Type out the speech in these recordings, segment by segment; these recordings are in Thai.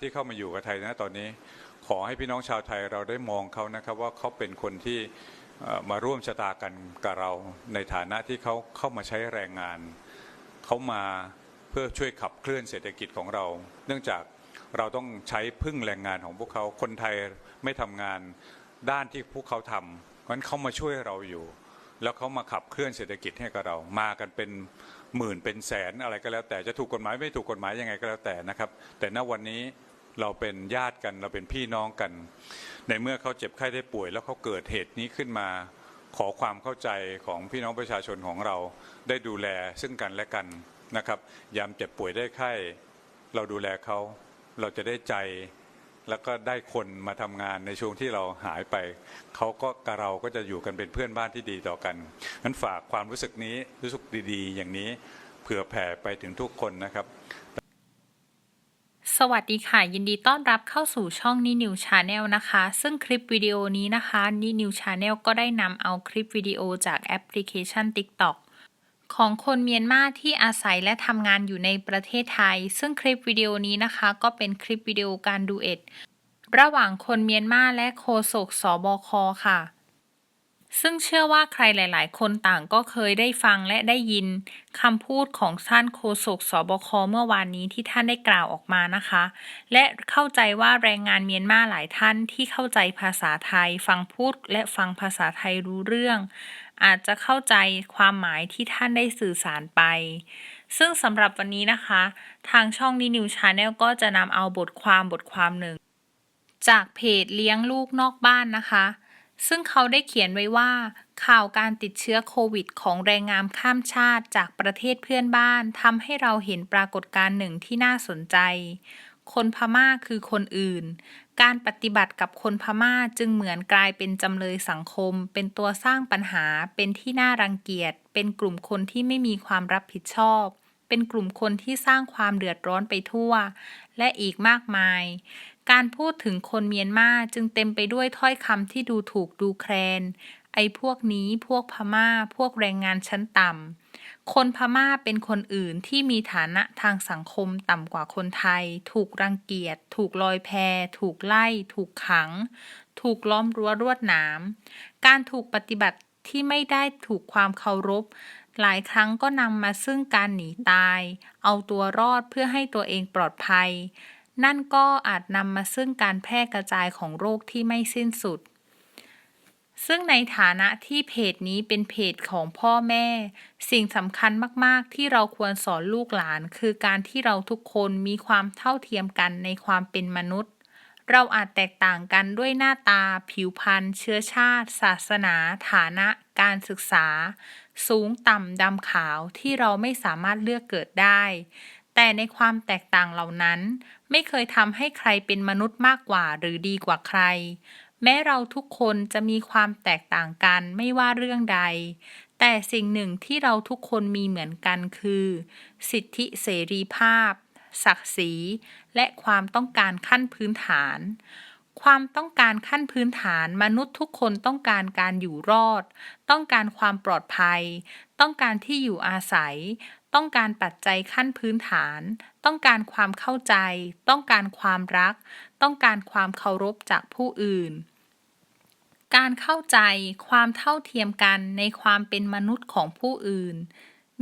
ที่เข้ามาอยู่กับไทยนะตอนนี้ ขอให้พี่น้องชาวไทยเราได้มองเขานะครับว่าเขาเป็นคนที่มาร่วมชะตากันกับเรา ในฐานะที่เขาเข้ามาใช้แรงงาน เขามาเพื่อช่วยขับเคลื่อนเศรษฐกิจของเรา เนื่องจากเราต้องใช้พึ่งแรงงานของพวกเขาคนไทยไม่ทำงานด้านที่พวกเขาทำเพราะฉะนั้นเขามาช่วยเราอยู่ แล้วเขามาขับเคลื่อนเศรษฐกิจให้กับเรา มากันเป็นหมื่นเป็นแสนอะไรก็แล้วแต่จะถูกกฎหมายไม่ถูกกฎหมายยังไงก็แล้วแต่นะครับ แต่ณวันนี้ เราเป็นญาติกัน เราเป็นพี่น้องกัน ในเมื่อเขาเจ็บไข้ได้ป่วย แล้วเขาเกิดเหตุนี้ขึ้นมา ขอความเข้าใจของพี่น้องประชาชนของเราได้ดูแลซึ่งกันและกันนะครับ ยามเจ็บป่วยได้ไข้ เราดูแลเขา เราจะได้ใจแล้วก็ได้คนมาทำงานในช่วงที่เราหายไป เขาก็กับเราก็จะอยู่กันเป็นเพื่อนบ้านที่ดีต่อกันนั้นฝากความรู้สึกนี้รู้สึกดีๆ อย่างนี้เผื่อแผ่ไปถึงทุกคนนะครับ สวัสดีค่ะ ยินดีต้อนรับเข้าสู่ช่องนินิวชาแนลนะคะ ซึ่งคลิปวิดีโอนี้นะคะนินิวชาแนลก็ได้นำเอาคลิปวิดีโอจากแอปพลิเคชัน TikTok ของคนเมียนมาที่อาศัยและทำงานอยู่ในประเทศไทย ซึ่งคลิปวิดีโอนี้นะคะ ก็เป็นคลิปวิดีโอการดูเอ็ด ระหว่างคนเมียนมาและโฆษกสบคค่ะ ซึ่งเชื่อว่าใครหลาย ๆ คนต่างก็เคยได้ฟังและได้ยินคำพูดของท่านโฆษกสบคเมื่อวานนี้ที่ท่านได้กล่าวออกมานะคะ และเข้าใจว่าแรงงานเมียนมาหลายท่านที่เข้าใจภาษาไทย ฟังพูดและฟังภาษาไทยรู้เรื่อง อาจจะเข้าใจความหมายที่ท่านได้สื่อสารไป ซึ่งสำหรับวันนี้นะคะ ทางช่องนีนิวชาแนลก็จะนำเอาบทความบทความหนึ่ง จากเพจเลี้ยงลูกนอกบ้านนะคะ ซึ่งเขาได้เขียนไว้ว่า ข่าวการติดเชื้อโควิด ของแรงงานข้ามชาติจากประเทศเพื่อนบ้านทำให้เราเห็นปรากฏการณ์หนึ่งที่น่าสนใจ คนพม่าคือคนอื่น การปฏิบัติกับคนพม่าจึงเหมือนกลายเป็นจำเลยสังคม เป็นตัวสร้างปัญหา เป็นที่น่ารังเกียจ เป็นกลุ่มคนที่ไม่มีความรับผิดชอบ เป็นกลุ่มคนที่สร้างความเดือดร้อนไปทั่ว และอีกมากมาย การพูดถึงคนเมียนมาจึงเต็มไปด้วยถ้อยคำที่ดูถูกดูแคลน ไอ้พวกนี้พวกพม่า พวกแรงงานชั้นต่ำ คนพม่าเป็นคนอื่นที่มีฐานะทางสังคมต่ำกว่าคนไทย ถูกรังเกียจ ถูกลอยแพ ถูกไล่ ถูกขัง ถูกล้อมรั้วรวดหนาม การถูกปฏิบัติที่ไม่ได้ถูกความเคารพ หลายครั้งก็นำมาซึ่งการหนีตาย เอาตัวรอดเพื่อให้ตัวเองปลอดภัย นั่นก็อาจนำมาซึ่งการแพร่กระจายของโรคที่ไม่สิ้นสุด ซึ่งในฐานะที่เพจนี้เป็นเพจของพ่อแม่ สิ่งสำคัญมาก ๆ ที่เราควรสอนลูกหลาน คือการที่เราทุกคนมีความเท่าเทียมกันในความเป็นมนุษย์ เราอาจแตกต่างกันด้วยหน้าตา ผิวพรรณเชื้อชาติ ศาสนา ฐานะ การศึกษา สูงต่ำดำขาวที่เราไม่สามารถเลือกเกิดได้ แต่ในความแตกต่างเหล่านั้น ไม่เคยทำให้ใครเป็นมนุษย์มากกว่าหรือดีกว่าใคร แม้เราทุกคนจะมีความแตกต่างกันไม่ว่าเรื่องใด แต่สิ่งหนึ่งที่เราทุกคนมีเหมือนกันคือ สิทธิเสรีภาพ ศักดิ์ศรี และความต้องการขั้นพื้นฐาน ความต้องการขั้นพื้นฐานมนุษย์ทุกคนต้องการการอยู่รอด ต้องการความปลอดภัย ต้องการที่อยู่อาศัย ต้องการปัจจัยขั้นพื้นฐาน ต้องการความเข้าใจ ต้องการความรัก ต้องการความเคารพจากผู้อื่น การเข้าใจความเท่าเทียมกันในความเป็นมนุษย์ของผู้อื่น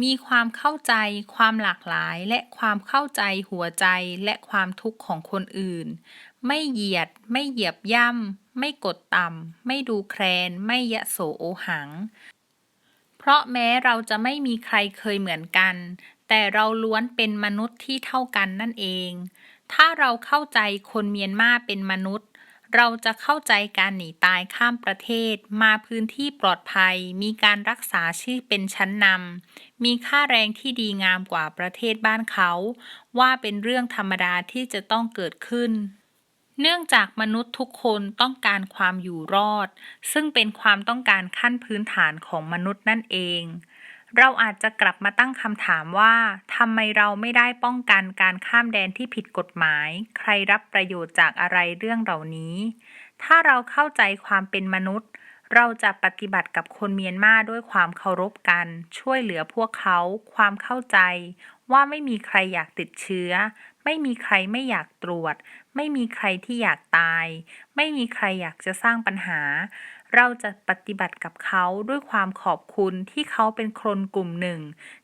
มีความเข้าใจ ความหลากหลาย และความเข้าใจหัวใจและความทุกข์ของคนอื่น ไม่เหยียด ไม่เหยียบย่ำไม่กดต่ำ ไม่ดูแคลน ไม่ยะโสโอหัง ราะแม้เราจะไม่มีใครเคยเหมือนกัน แต่เราล้วนเป็นมนุษย์ที่เท่ากันนั่นเอง ถ้าเราเข้าใจคนเมียนมาเป็นมนุษย์ เราจะเข้าใจการหนีตายข้ามประเทศ มาพื้นที่ปลอดภัย มีการรักษาชีพเป็นชั้นนำมีค่าแรงที่ดีงามกว่าประเทศบ้านเขา ว่าเป็นเรื่องธรรมดาที่จะต้องเกิดขึ้น เนื่องจากมนุษย์ทุกคนต้องการความอยู่รอด ซึ่งเป็นความต้องการขั้นพื้นฐานของมนุษย์นั่นเอง เราอาจจะกลับมาตั้งคำถามว่าทำไมเราไม่ได้ป้องกันการข้ามแดนที่ผิดกฎหมาย ใครรับประโยชน์จากอะไรเรื่องเหล่านี้ ถ้าเราเข้าใจความเป็นมนุษย์ เราจะปฏิบัติกับคนเมียนมาด้วยความเคารพกัน ช่วยเหลือพวกเขา ความเข้าใจ ว่าไม่มีใครอยากติดเชื้อ ไม่มีใครไม่อยากตรวจ ไม่มีใครที่อยากตาย ไม่มีใครอยากจะสร้างปัญหา เราจะปฏิบัติกับเขาด้วยความขอบคุณที่เขาเป็นคนกลุ่มหนึ่ง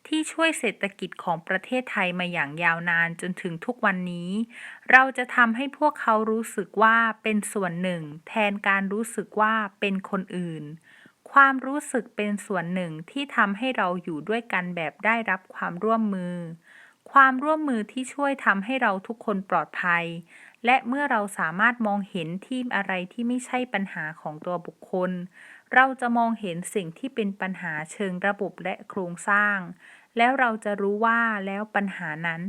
ที่ช่วยเศรษฐกิจของประเทศไทยมาอย่างยาวนานจนถึงทุกวันนี้ เราจะทำให้พวกเขารู้สึกว่าเป็นส่วนหนึ่ง แทนการรู้สึกว่าเป็นคนอื่นความรู้สึกเป็นส่วนหนึ่งที่ทำให้เราอยู่ด้วยกันแบบได้รับความร่วมมือ ความร่วมมือที่ช่วยทำให้เราทุกคนปลอดภัย และเมื่อเราสามารถมองเห็นที่อะไรที่ไม่ใช่ปัญหาของตัวบุคคล เราจะมองเห็นสิ่งที่เป็นปัญหาเชิงระบบและโครงสร้าง แล้วเราจะรู้ว่าแล้วปัญหานั้น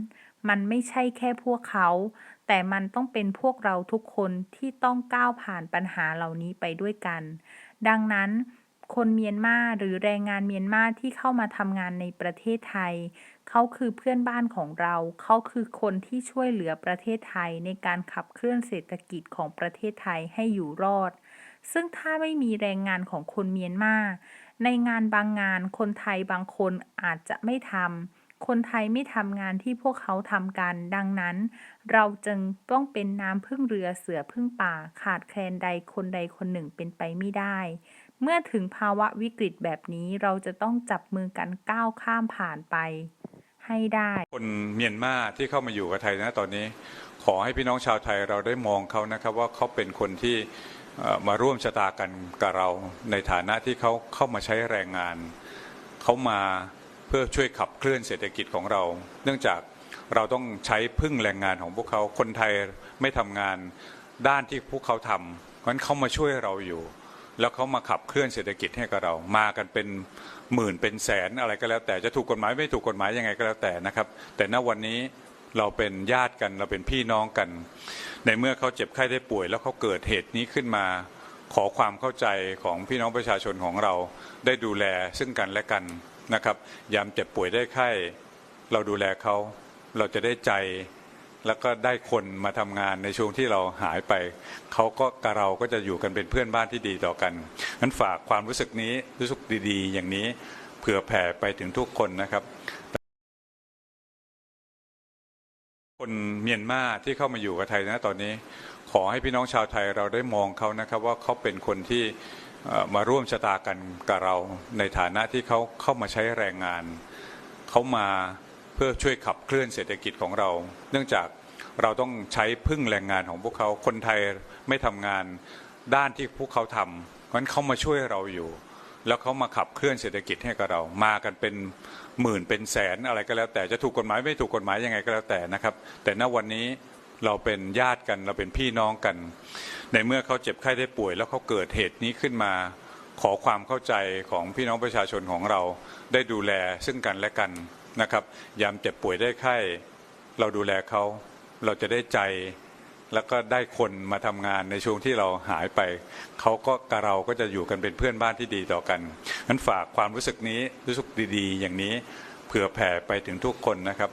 มันไม่ใช่แค่พวกเขา แต่มันต้องเป็นพวกเราทุกคนที่ต้องก้าวผ่านปัญหาเหล่านี้ไปด้วยกัน ดังนั้นคนเมียนมาหรือแรงงานเมียนมาที่เข้ามาทำงานในประเทศไทย เขาคือเพื่อนบ้านของเรา เขาคือคนที่ช่วยเหลือประเทศไทยในการขับเคลื่อนเศรษฐกิจของประเทศไทยให้อยู่รอด ซึ่งถ้าไม่มีแรงงานของคนเมียนมา ในงานบางงานคนไทยบางคนอาจจะไม่ทำ คนไทยไม่ทำงานที่พวกเขาทำกัน ดังนั้น เราจึงต้องเป็นน้ำพึ่งเรือเสือพึ่งป่า ขาดแคลนใดคนใดคนหนึ่งเป็นไปไม่ได้เมื่อถึงภาวะวิกฤตแบบนี้เราจะต้องจับมือกันก้าวข้ามผ่านไป ให้ได้ คนเมียนมาที่เข้ามาอยู่กับไทยนะตอนนี้ ขอให้พี่น้องชาวไทยเราได้มองเขานะครับว่าเขาเป็นคนที่มาร่วมชะตากันกับเราในฐานะที่เขาเข้ามาใช้แรงงาน เขามาเพื่อช่วยขับเคลื่อนเศรษฐกิจของเรา เนื่องจากเราต้องใช้พึ่งแรงงานของพวกเขาคนไทยไม่ทำงานด้านที่พวกเขาทำเพราะฉะนั้นเขามาช่วยเราอยู่ แล้วเขามาขับเคลื่อนเศรษฐกิจให้กับเรา มากันเป็นหมื่นเป็นแสนอะไรก็แล้ว แต่จะถูกกฎหมายไม่ถูกกฎหมายยังไงก็แล้วแต่นะครับ แต่ณวันนี้เราเป็นญาติกันเราเป็นพี่น้องกัน ในเมื่อเขาเจ็บไข้ได้ป่วย แล้วเขาเกิดเหตุนี้ขึ้นมา ขอความเข้าใจของพี่น้องประชาชนของเรา ได้ดูแลซึ่งกันและกันนะครับ ยามเจ็บป่วยได้ไข้ เราดูแลเขา เราจะได้ใจ แล้วก็ได้คนมาทำงานในช่วงที่เราหายไป เขาก็กับเราก็จะอยู่กันเป็นเพื่อนบ้านที่ดีต่อกันนั้นฝากความรู้สึกนี้รู้สึกดีๆ อย่างนี้เผื่อแผ่ไปถึงทุกคนนะครับ คนเมียนมาที่เข้ามาอยู่กับไทยนะตอนนี้ ขอให้พี่น้องชาวไทยเราได้มองเขานะครับ ว่าเขาเป็นคนที่มาร่วมชะตากันกับเราในฐานะที่เขาเข้ามาใช้แรงงาน เขามา เพื่อช่วยขับเคลื่อนเศรษฐกิจของเรา เนื่องจากเราต้องใช้พึ่งแรงงานของพวกเขาคนไทยไม่ทำงานด้านที่พวกเขาทำเพราะฉะนั้นเขามาช่วยเราอยู่ แล้วเขามาขับเคลื่อนเศรษฐกิจให้กับเรา มากันเป็นหมื่นเป็นแสนอะไรก็แล้ว แต่จะถูกกฎหมายไม่ถูกกฎหมายยังไงก็แล้วแต่นะครับ แต่ณวันนี้เราเป็นญาติกันเราเป็นพี่น้องกัน ในเมื่อเขาเจ็บไข้ได้ป่วย แล้วเขาเกิดเหตุนี้ขึ้นมา ขอความเข้าใจของพี่น้องประชาชนของเราได้ดูแลซึ่งกันและกัน นะครับ ยามเจ็บป่วยได้ไข้ เราดูแลเขา เราจะได้ใจแล้วก็ได้คนมาทำงานในช่วงที่เราหายไป เขาก็กับเราก็จะอยู่กันเป็นเพื่อนบ้านที่ดีต่อกันนั้นฝากความรู้สึกนี้รู้สึกดีๆ อย่างนี้เผื่อแผ่ไปถึงทุกคนนะครับ